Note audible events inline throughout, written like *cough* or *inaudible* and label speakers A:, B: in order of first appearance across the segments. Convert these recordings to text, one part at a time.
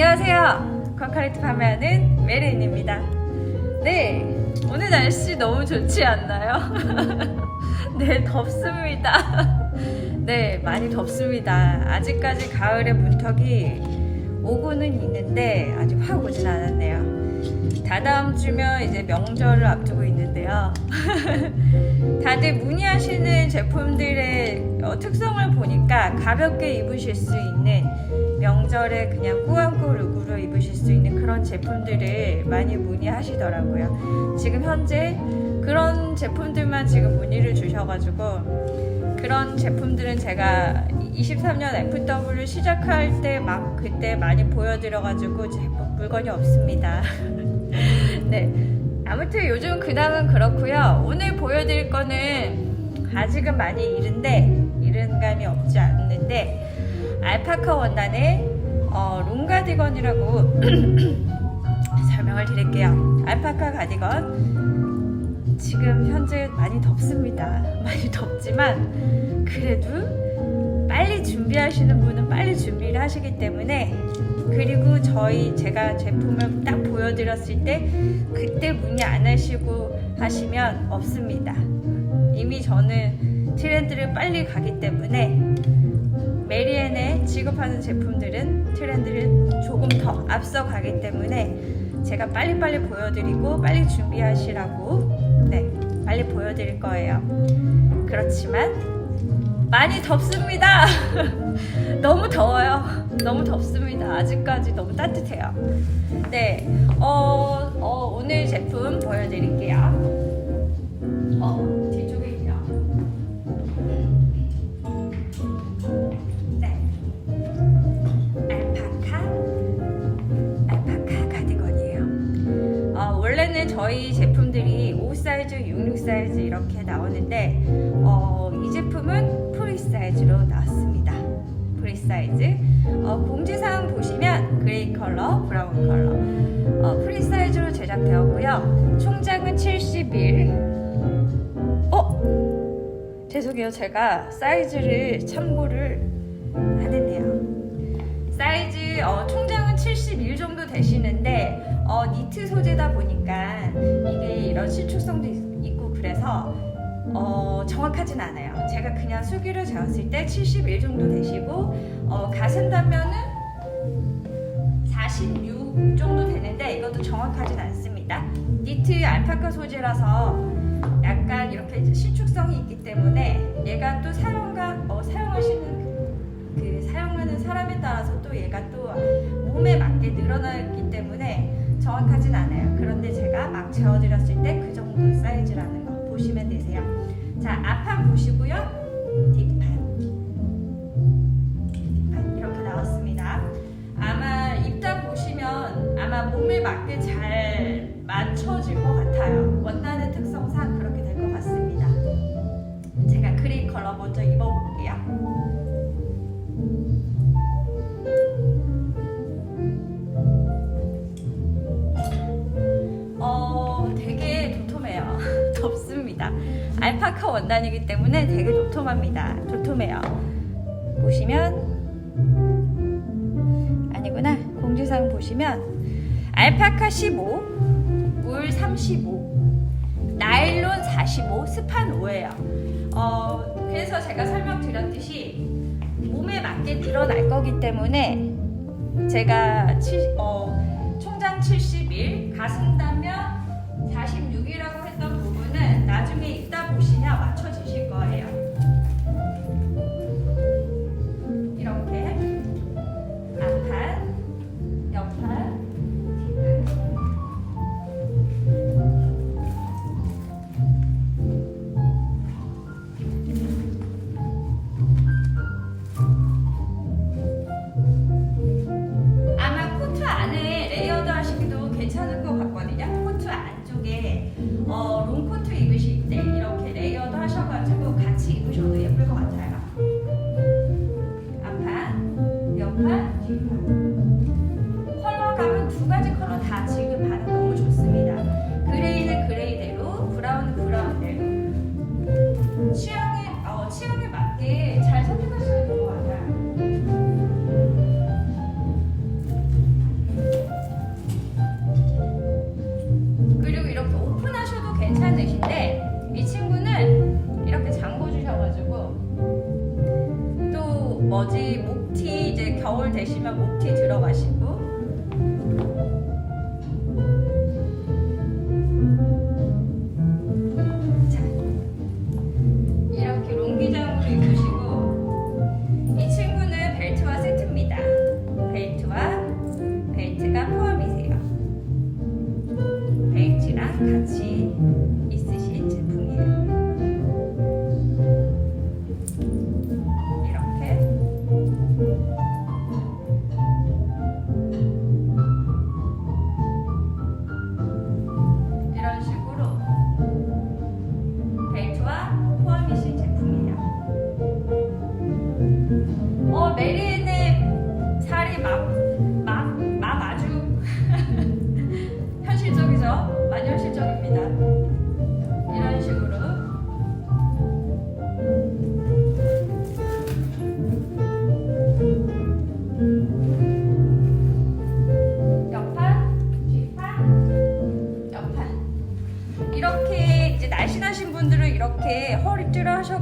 A: 안녕하세요. 콘크리트 판매하는 메리인입니다. 네, 오늘 날씨 너무 좋지 않나요? *laughs* 네, 덥습니다. *laughs* 네, 많이 덥습니다. 아직까지 가을의 문턱이 오고는 있는데 아직 확 오진 않았네요. 다다음 주면 이제 명절을 앞두고 있는데요. *laughs* 다들 문의하시는 제품들의 어, 특성을 보니까 가볍게 입으실 수 있는 명절에 그냥 꾸안꾸 룩으로 입으실 수 있는 그런 제품들을 많이 문의하시더라고요. 지금 현재 그런 제품들만 지금 문의를 주셔가지고 그런 제품들은 제가 23년 FW 시작할 때 막 그때 많이 보여드려가지고 제품 물건이 없습니다. *laughs* 네. 아무튼 요즘 근황은 그렇고요. 오늘 보여드릴 거는 아직은 많이 이른데 이른 감이 없지 않는데 알파카 원단의 어, 롱 가디건이라고 *clears throat* 설명을 드릴게요. 알파카 가디건 지금 현재 많이 덥습니다. *laughs* 많이 덥지만 그래도 빨리 준비하시는 분은 빨리 준비를 하시기 때문에 그리고 저희 제가 제품을 딱 보여드렸을 때 그때 문의 안 하시고 하시면 없습니다. 이미 저는 트렌드를 빨리 가기 때문에 메리엔에 지급하는 제품들은 트렌드를 조금 더 앞서 가기 때문에 제가 빨리빨리 보여드리고 빨리 준비하시라고 네 빨리 보여드릴 거예요. 그렇지만 많이 덥습니다. *laughs* 너무 더워요. 너무 덥습니다. 아직까지 너무 따뜻해요. 네, 어, 어, 오늘 제품 보여드릴게요. 어, 뒤쪽에 있죠. 네, 알파카, 알파카 가디건이에요. 어, 원래는 저희 제품들이 5 사이즈, 66 사이즈 이렇게 나오는데 어, 이 제품은 프리 사이즈로 나왔습니다. 프리 사이즈. 어, 공지사항 보시면 그레이 컬러, 브라운 컬러. 어, 프리 사이즈로 제작되었고요. 총장은 71. 어? 죄송해요. 제가 사이즈를 참고를 안 했네요. 사이즈 어, 총장은 71 정도 되시는데 어, 니트 소재다 보니까 이게 이런 신축성도 있- 있고 그래서 어, 정확하진 않아요. 제가 그냥 수기를 재었을 때 71 정도 되시고 어, 가슴 단면은 46 정도 되는데 이것도 정확하진 않습니다. 니트 알파카 소재라서 약간 이렇게 신축성이 있기 때문에 얘가 또 사용가 어, 사용하시는 그 사용하는 사람에 따라서 또 얘가 또 몸에 맞게 늘어나기 때문에 정확하진 않아요. 그런데 제가 막 재워드렸을 때 그 정도 사이즈라는 거 보시면 되세요. 자, 앞판 보시고요. 뒷판. 덥습니다. 알파카 원단이기 때문에 되게 도톰합니다. 도톰해요. 보시면 아니구나. 공지사항 보시면 알파카 15, 물 35, 나일론 45, 스판 5예요. 어, 그래서 제가 설명드렸듯이 몸에 맞게 늘어날 거기 때문에 제가 칠- 어, 총장 71, 가슴 단면 46이라고 했던 부분은 나중에 입다 보시면 맞춰지실 거예요. 뭐지 목티 이제 겨울 되시면 목티 들어가시고.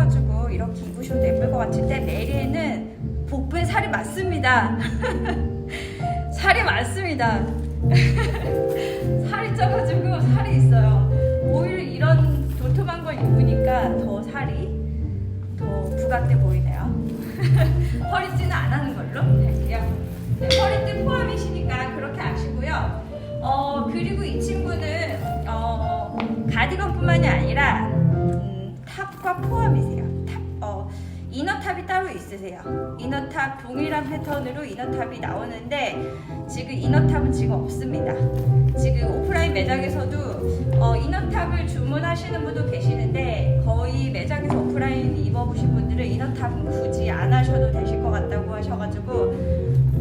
A: 하셔가지고 이렇게 입으셔도 예쁠 것 같은데 메리에는 복부에 살이 많습니다. *laughs* 살이 많습니다. *laughs* 살이 쪄가지고 살이 있어요. 오히려 이런 도톰한 걸 입으니까 더 살이 더 부각돼 보이네요. *laughs* 허리띠는 안 하는 걸로 할게요. 네, 허리띠 포함이시니까 그렇게 아시고요. 어 그리고 이 친구는 어 가디건뿐만이 아니라 포함이세요. 탑, 어 이너탑이 따로 있으세요. 이너탑 동일한 패턴으로 이너탑이 나오는데 지금 이너탑은 지금 없습니다. 지금 오프라인 매장에서도 어, 이너탑을 주문하시는 분도 계시는데 거의 매장에서 오프라인 입어보신 분들은 이너탑은 굳이 안 하셔도 되실 것 같다고 하셔가지고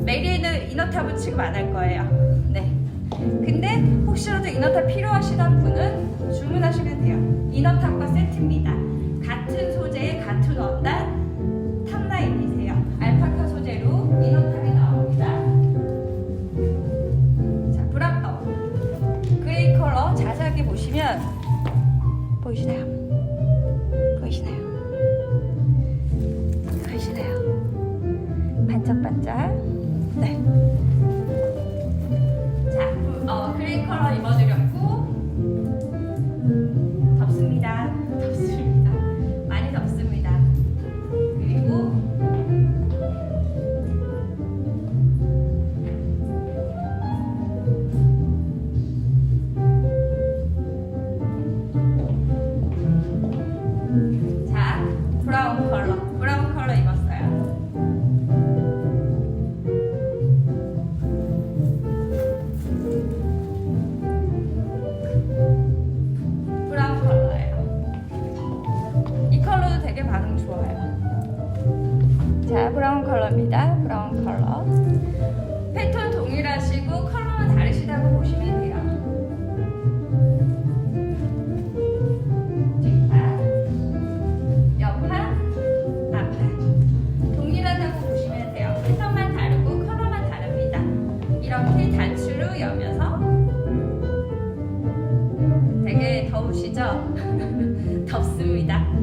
A: 메리에는 이너탑은 지금 안 할 거예요. 네. 근데 혹시라도 이너탑 필요하시다는 분은 주문하시면 돼요. 이너탑과 세트입니다. 같은 소재의 같은 원단 탑라인이세요. 알파카 소재로 이너탑이 나옵니다. 자, 브라운 어, 그레이 컬러 자세하게 보시면? 보이시나요? 보이시나요? 컬러입니다. 브라운 컬러. 패턴 동일하시고 컬러만 다르시다고 보시면 돼요. 옆판, 앞판. 동일하다고 보시면 돼요. 패턴만 다르고 컬러만 다릅니다. 이렇게 단추로 여면서 되게 더우시죠? *laughs* 덥습니다.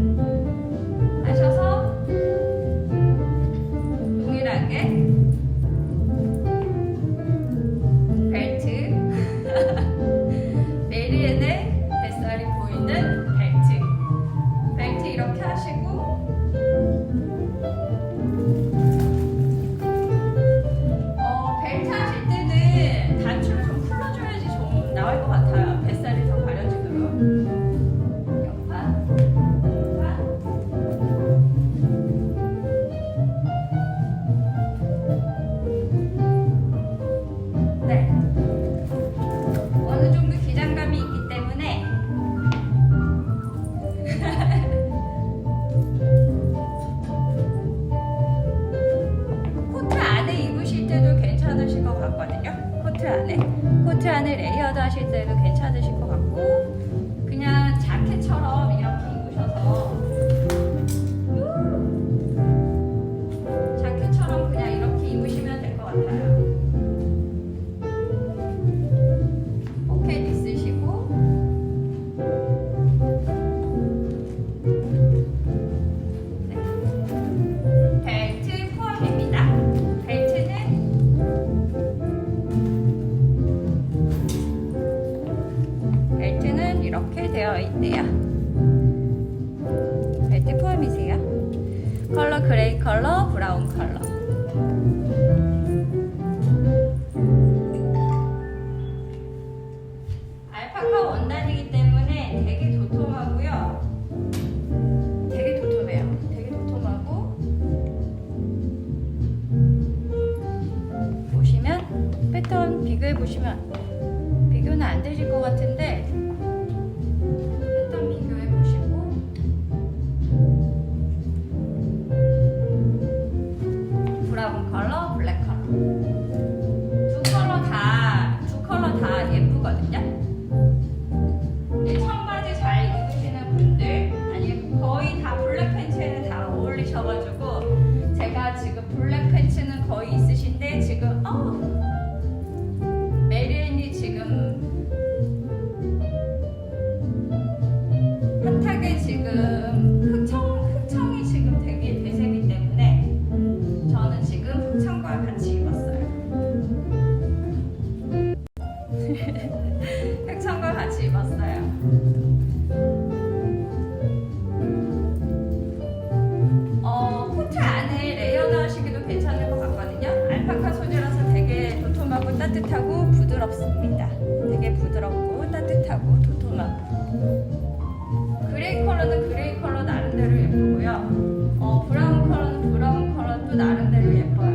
A: 레이어드 하실 때도 괜찮 컬러 그레이 컬러, 브라운 컬러. 알파카 원단이기 때문에 되게 도톰하고요. 되게 도톰해요. 되게 도톰하고 보시면 패턴 비교해 보시면 비교는 안 되실 것 같은데 도톰하고. 그레이 컬러는 그레이 컬러 나름대로 예쁘고요. 어, 브라운 컬러는 브라운 컬러 또 나름대로 예뻐요.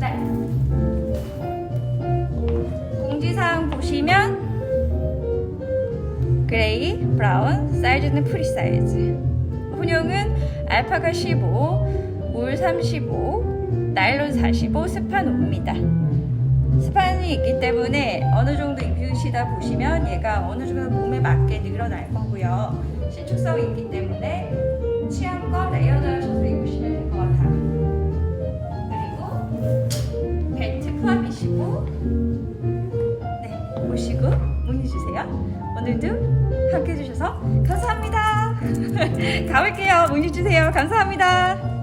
A: 네. 공지사항 보시면 그레이, 브라운, 사이즈는 프리 사이즈. 혼용은 알파가 15, 울 35, 나일론 45, 스판 5입니다. 스판이 있기 때문에 어느 정도 입으시다 보시면 얘가 어느 정도 몸에 맞게 늘어날 거고요. 신축성이 있기 때문에 취향껏 레이어드 하셔서 입으시면 될 것 같아요. 그리고 벨트 포함이시고 네, 보시고 문의 주세요. 오늘도 함께 해주셔서 감사합니다. *laughs* 가볼게요. 문의 주세요. 감사합니다.